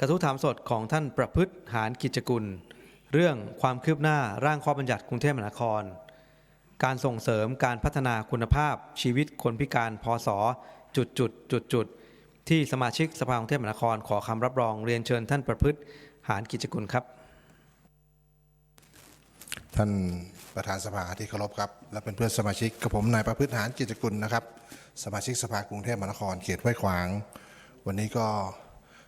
กระทู้ถามสดของท่านประพฤติหารกิจกุล เรื่องความคืบหน้าร่างข้อบัญญัติกรุงเทพมหานคร การส่งเสริมการพัฒนาคุณภาพชีวิตคนพิการพศจุดจุดจุดจุดที่สมาชิกสภากรุงเทพมหานครขอคำรับรองเรียนเชิญท่านประพฤติหารกิจกุลครับ ท่านประธานสภาที่เคารพครับ และเป็นเพื่อนสมาชิกกับผมนายประพฤติหารกิจกุลนะครับ สมาชิกสภากรุงเทพมหานครเขตห้วยขวาง วันนี้ก็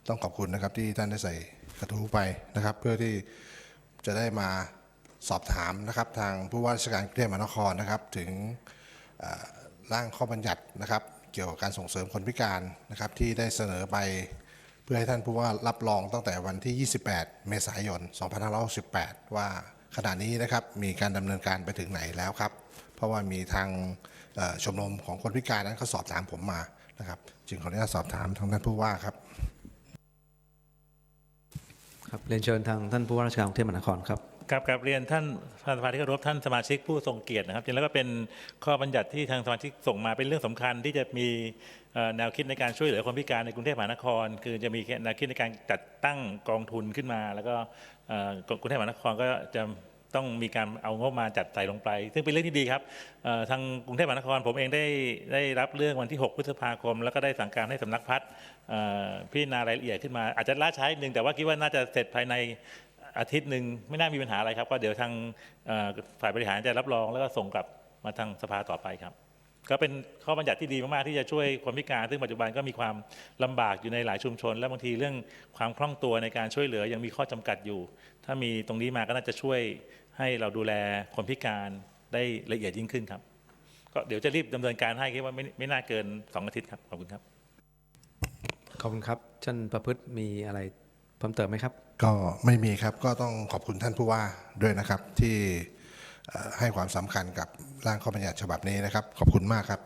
ต้องขอบคุณนะครับที่ท่านได้ใส่กระทู้ไปนะครับ เพื่อที่จะได้มาสอบถามนะครับ ทางผู้ว่าราชการกรุงเทพมหานครนะครับ ถึงร่างข้อบัญญัตินะครับ เกี่ยวกับการส่งเสริมคนพิการนะครับ ที่ได้เสนอไปเพื่อให้ท่านผู้ว่ารับรองตั้งแต่วันที่ 28 เมษายน 2568 ว่าขณะนี้นะครับมีการดำเนินการไปถึงไหนแล้วครับ เพราะว่ามีทางชมรมของคนพิการนั้นเขาสอบถามผมมานะครับ จึงขออนุญาตสอบถามทางท่านผู้ว่าครับ ครับเรียนเชิญทางท่านผู้ว่าราชการกรุงเทพมหานครครับครับกับเรียนท่านประธานสภาที่เคารพท่านสมาชิกผู้ทรงเกียรตินะครับจริงแล้วก็เป็นข้อบัญญัติที่ทางสมาชิกส่งมาเป็นเรื่องสำคัญที่จะมีแนวคิดในการช่วยเหลือคนพิการในกรุงเทพมหานคร คือจะมีแนวคิดในการจัดตั้งกองทุนขึ้นมา แล้วก็กรุงเทพมหานครก็จะ ต้องมีการเอางบมาจัดใส่ลงไป ซึ่งเป็นเรื่องที่ดีครับทางกรุงเทพมหานครผมเองได้ได้รับเรื่องวันที่ 6 พฤษภาคม แล้วก็ได้สั่งการให้สำนักพัฒน์พิจารณารายละเอียดขึ้นมา อาจจะล่าช้าหนึงแต่ว่าคิดว่าน่าจะเสร็จภายในอาทิตย์หนึ่งไม่น่ามีปัญหาอะไรครับ ก็เดี๋ยวทางฝ่ายบริหารจะรับรองแล้วก็ส่งกลับมาทางสภาต่อไปครับ ก็เป็นข้อบัญญัติที่ดีมากๆที่จะช่วยคนพิการ ซึ่งปัจจุบันก็มีความลำบากอยู่ในหลายชุมชน และบางทีเรื่องความคล่องตัวในการช่วยเหลือยังมีข้อจำกัดอยู่ ถ้ามีตรงนี้มาก็น่าจะช่วยให้เราดูแลคนพิการได้ละเอียดยิ่งขึ้นครับ ก็เดี๋ยวจะรีบดำเนินการให้คิดว่าไม่ไม่น่าเกินสองอาทิตย์ครับขอบคุณครับขอบคุณครับท่านประพฤติมีอะไรเพิ่มเติมไหมครับ ก็ไม่มีครับก็ต้องขอบคุณท่านผู้ว่าด้วยนะครับที่เอ่อ ให้ความสำคัญกับร่างข้อบัญญัติฉบับนี้นะครับ ขอบคุณมากครับ